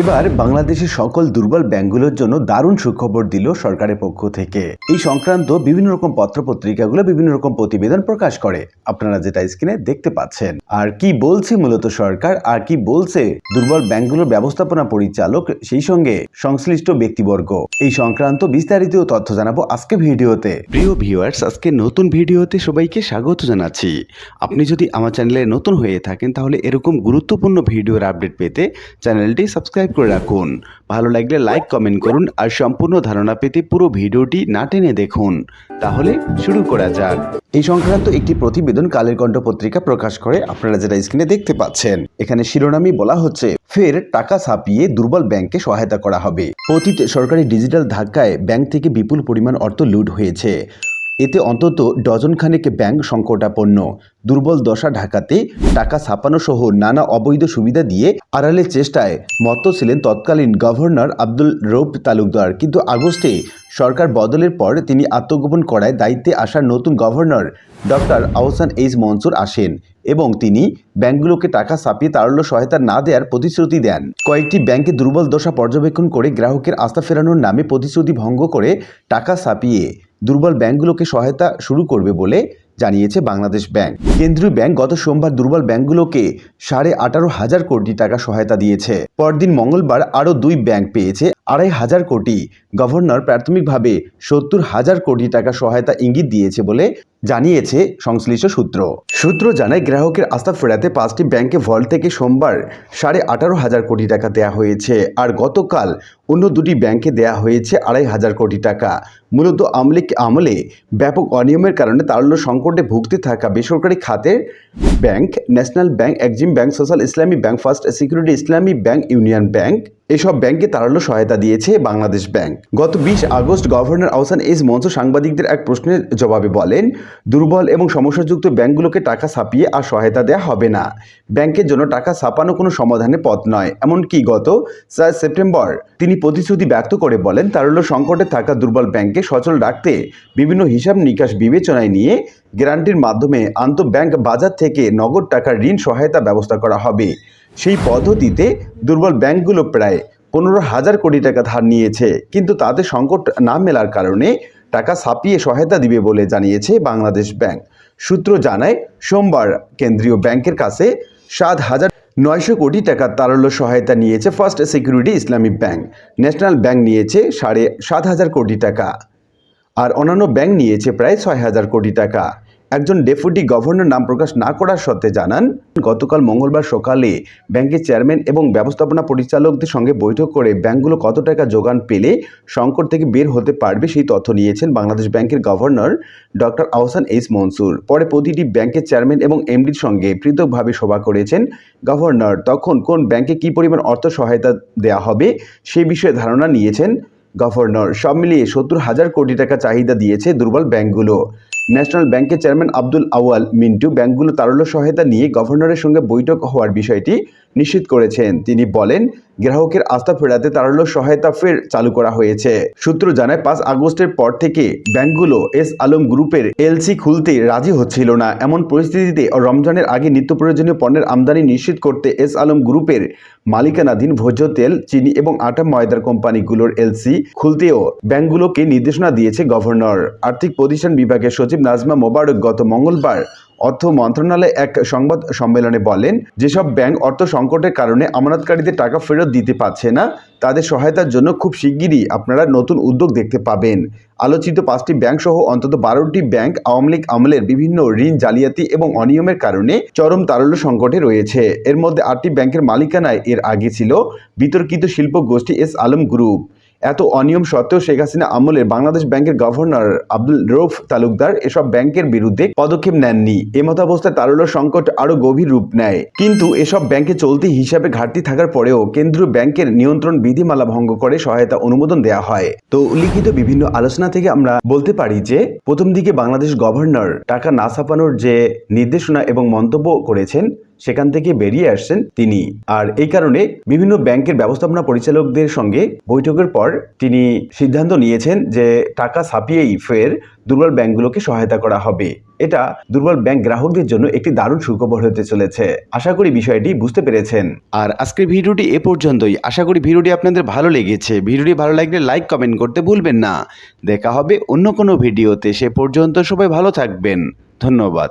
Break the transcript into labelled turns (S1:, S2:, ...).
S1: এবার বাংলাদেশের সকল দুর্বল ব্যাংকগুলোর জন্য দারুণ সুখবর দিল সরকারের পক্ষ থেকে। এই সংক্রান্ত বিভিন্ন রকম পত্রপত্রিকাগুলো বিভিন্ন রকম প্রতিবেদন প্রকাশ করে। আপনারা যেটা স্ক্রিনে দেখতে পাচ্ছেন। আর কি বলছে মূলত সরকার? আর কি বলছে দুর্বল ব্যাংকগুলোর ব্যবস্থাপনা পরিচালক? সেই সঙ্গে সংশ্লিষ্ট ব্যক্তিবর্গ। এই সংক্রান্ত বিস্তারিত তথ্য জানাব আজকে ভিডিওতে। প্রিয় ভিউয়ার্স, আজকে নতুন ভিডিওতে সবাইকে স্বাগত জানাচ্ছি। আপনি যদি আমার চ্যানেলে নতুন হয়ে থাকেন, তাহলে এরকম গুরুত্বপূর্ণ ভিডিওর আপডেট পেতে চ্যানেলটি সাবস্ক্রাইব করে রাখুন। ভালো লাগলে লাইক কমেন্ট করুন আর সম্পূর্ণ ধারণা পেতে পুরো ভিডিওটি না টেনে দেখুন। তাহলে শুরু করা যাক। এই সংক্রান্ত একটি প্রতিবেদন কালের কণ্ঠ পত্রিকা প্রকাশ করে আপনারা যেটা স্ক্রিনে দেখতে পাচ্ছেন। এখানে শিরোনামই বলা হচ্ছে, ফের টাকা ছাপিয়ে দুর্বল ব্যাংককে সহায়তা করা হবে। অতীত সরকারি ডিজিটাল ধাক্কায় ব্যাংক থেকে বিপুল পরিমাণ অর্থ লুট হয়েছে। এতে অন্তত ডজন খানেক ব্যাংক সংকটাপন্ন। দুর্বল দশা ঢাকাতে টাকা ছাপানো সহ নানা অবৈধ সুবিধা দিয়ে আড়ালের চেষ্টায় মত্ত ছিলেন তৎকালীন গভর্নর আব্দুল রৌফ তালুকদার। কিন্তু আগস্টে সরকার বদলের পর তিনি আত্মগোপন করায় দায়িত্বে আসা নতুন governor doctor Ahsan H Mansur আসেন এবং তিনি ব্যাংকগুলোকে টাকা ছাপিয়ে তারল্য সহায়তা না দেওয়ার প্রতিশ্রুতি দেন। কয়েকটি ব্যাংকে দুর্বল দশা পর্যবেক্ষণ করে গ্রাহকের আস্থা ফেরানোর নামে প্রতিশ্রুতি ভঙ্গ করে টাকা ছাপিয়ে দুর্বল ব্যাংকগুলোকে সহায়তা শুরু করবে বলে জানিয়েছে বাংলাদেশ ব্যাংক। কেন্দ্রীয় ব্যাংক গত সোমবার দুর্বল ব্যাংকগুলোকে সাড়ে আঠারো হাজার কোটি টাকা সহায়তা দিয়েছে। পরদিন মঙ্গলবার আরও দুই ব্যাংক পেয়েছে আড়াই হাজার কোটি। গভর্নর প্রাথমিকভাবে সত্তর হাজার কোটি টাকা সহায়তা ইঙ্গিত দিয়েছে বলে জানিয়েছে সংশ্লিষ্ট সূত্র। সূত্র জানায়, গ্রাহকের আস্থা ফেরাতে পাঁচটি ব্যাংকে ভল্ট থেকে সোমবার সাড়ে আঠারো হাজার কোটি টাকা দেয়া হয়েছে আর গতকাল অন্য দুটি ব্যাংকে দেয়া হয়েছে আড়াই হাজার কোটি টাকা। মূলত আমলিক আমলে ব্যাপক অনিয়মের কারণে তারল্য সংকটে ভুগতে থাকা বেসরকারি খাতের bank, national bank Exim bank, social Islami bank, first security Islami bank, union bank এসব ব্যাংকে তাড়ানো সহায়তা দিয়েছে বাংলাদেশ ব্যাংক। গত বিশ আগস্ট গভর্নর আহসান এস মঞ্চ সাংবাদিকদের এক প্রশ্নের জবাবে বলেন, দুর্বল এবং সমস্যাযুক্ত ব্যাংকগুলোকে টাকা ছাপিয়ে আর সহায়তা দেওয়া হবে না। ব্যাংকের জন্য টাকা ছাপানো কোনো সমাধানের পথ নয়। এমনকি গত চার সেপ্টেম্বর তিনি প্রতিশ্রুতি ব্যক্ত করে বলেন তারল্য সংকটে থাকা দুর্বল ব্যাংককে সচল রাখতে বিভিন্ন হিসাব নিকাশ বিবেচনায় নিয়ে গ্যারান্টির মাধ্যমে আন্তঃব্যাংক বাজার থেকে নগদ টাকার ঋণ সহায়তা ব্যবস্থা করা হবে। সেই পদ্ধতিতে দুর্বল ব্যাংকগুলো প্রায় পনেরো হাজার কোটি টাকা ধার নিয়েছে। কিন্তু তাদের সংকট না মেলার কারণে টাকা ছাপিয়ে সহায়তা দিবে বলে জানিয়েছে বাংলাদেশ ব্যাংক। সূত্র জানায়, সোমবার কেন্দ্রীয় ব্যাংকের কাছে সাত হাজার নয়শো কোটি টাকার তারল্য সহায়তা নিয়েছে first security Islamic bank. National bank নিয়েছে সাড়ে সাত হাজার কোটি টাকা। আর অন্যান্য ব্যাংক নিয়েছে প্রায় ছয় হাজার কোটি টাকা। একজন ডেপুটি গভর্নর নাম প্রকাশ না করার সত্ত্বে জানান, গতকাল মঙ্গলবার সকালে ব্যাংকের চেয়ারম্যান এবং ব্যবস্থাপনা পরিচালকদের সঙ্গে বৈঠক করে ব্যাংকগুলো কত টাকা যোগান পেলে সংকট থেকে বের হতে পারবে সেই তথ্য নিয়েছেন বাংলাদেশ ব্যাংকের governor doctor Ahsan H Mansur. পরে প্রতিটি ব্যাংকের চেয়ারম্যান এবং এমডির সঙ্গে পৃথকভাবে সভা করেছেন গভর্নর। তখন কোন ব্যাংকে কী পরিমাণ অর্থ সহায়তা দেওয়া হবে সে বিষয়ে ধারণা নিয়েছেন গভর্নর। সব মিলিয়ে সত্তর হাজার কোটি টাকা চাহিদা দিয়েছে দুর্বল ব্যাংকগুলো। ন্যাশনাল ব্যাংকের চেয়ারম্যান আব্দুল আওয়াল মিন্টু ব্যাংকগুলো তারল্য সহায়তা নিয়ে গভর্নরের সঙ্গে বৈঠক হওয়ার বিষয়টি নিশ্চিত করেছেন। তিনি বলেন, গ্রাহকের আস্থা ফেরাতে তারল্য সহায়তা ফের চালু করা হয়েছে। সূত্র জানায়, পাঁচ আগস্টের পর থেকে ব্যাংকগুলো এস আলম গ্রুপের এলসি খুলতে রাজি হচ্ছিল না। এমন পরিস্থিতিতে রমজানের আগে নিত্য প্রয়োজনীয় পণ্যের আমদানি নিশ্চিত করতে এস আলম গ্রুপের মালিকানাধীন ভোজ্য তেল, চিনি এবং আটা ময়দার কোম্পানিগুলোর এলসি খুলতেও ব্যাংকগুলোকে নির্দেশনা দিয়েছে গভর্নর। আর্থিক প্রতিষ্ঠান বিভাগের সচিব নাজমা মোবারক গত মঙ্গলবার অর্থ মন্ত্রণালয় এক সংবাদ সম্মেলনে বলেন, যেসব ব্যাংক অর্থ সংকটের কারণে আমানতকারীদের টাকা ফেরত দিতে পারছে না, তাদের সহায়তার জন্য খুব শিগগিরই আপনারা নতুন উদ্যোগ দেখতে পাবেন। আলোচিত পাঁচটি ব্যাংক সহ অন্তত বারোটি ব্যাংক আওয়ামী লীগ আমলের বিভিন্ন ঋণ, জালিয়াতি এবং অনিয়মের কারণে চরম তারল্য সংকটে রয়েছে। এর মধ্যে আটটি ব্যাংকের মালিকানায় এর আগে ছিল বিতর্কিত শিল্প গোষ্ঠী এস আলম গ্রুপ। এত অনিয়ম সত্ত্বেও শেখ হাসিনা আমলে বাংলাদেশ ব্যাংকের গভর্নর আব্দুল রৌফ তালুকদার এসব ব্যাংকের বিরুদ্ধে পদক্ষেপ নেননি। এমতাবস্থায় তারল্য সংকট আরও গভীর রূপ নেয়। কিন্তু এসব ব্যাংকে চলতি হিসাবে ঘাটতি থাকার পরেও কেন্দ্রীয় ব্যাংকের নিয়ন্ত্রণ বিধিমালা ভঙ্গ করে সহায়তা অনুমোদন দেওয়া হয়। তো উল্লিখিত বিভিন্ন আলোচনা থেকে আমরা বলতে পারি যে, প্রথম দিকে বাংলাদেশ গভর্নর টাকা না ছাপানোর যে নির্দেশনা এবং মন্তব্য করেছেন সেখান থেকে বেরিয়ে আসছেন তিনি। আর এই কারণে বিভিন্ন ব্যাংকের ব্যবস্থাপনা পরিচালকদের সঙ্গে বৈঠকের পর তিনি সিদ্ধান্ত নিয়েছেন যে টাকা ছাপিয়েই ফের দুর্বল ব্যাংকগুলোকে সহায়তা করা হবে। এটা দুর্বল ব্যাংক গ্রাহকদের জন্য একটি দারুণ সুখবর হতে চলেছে। আশা করি বিষয়টি বুঝতে পেরেছেন। আর আজকের ভিডিওটি এ পর্যন্তই। আশা করি ভিডিওটি আপনাদের ভালো লেগেছে। ভিডিওটি ভালো লাগলে লাইক, কমেন্ট করতে ভুলবেন না। দেখা হবে অন্য কোনো ভিডিওতে। সে পর্যন্ত সবাই ভালো থাকবেন। ধন্যবাদ।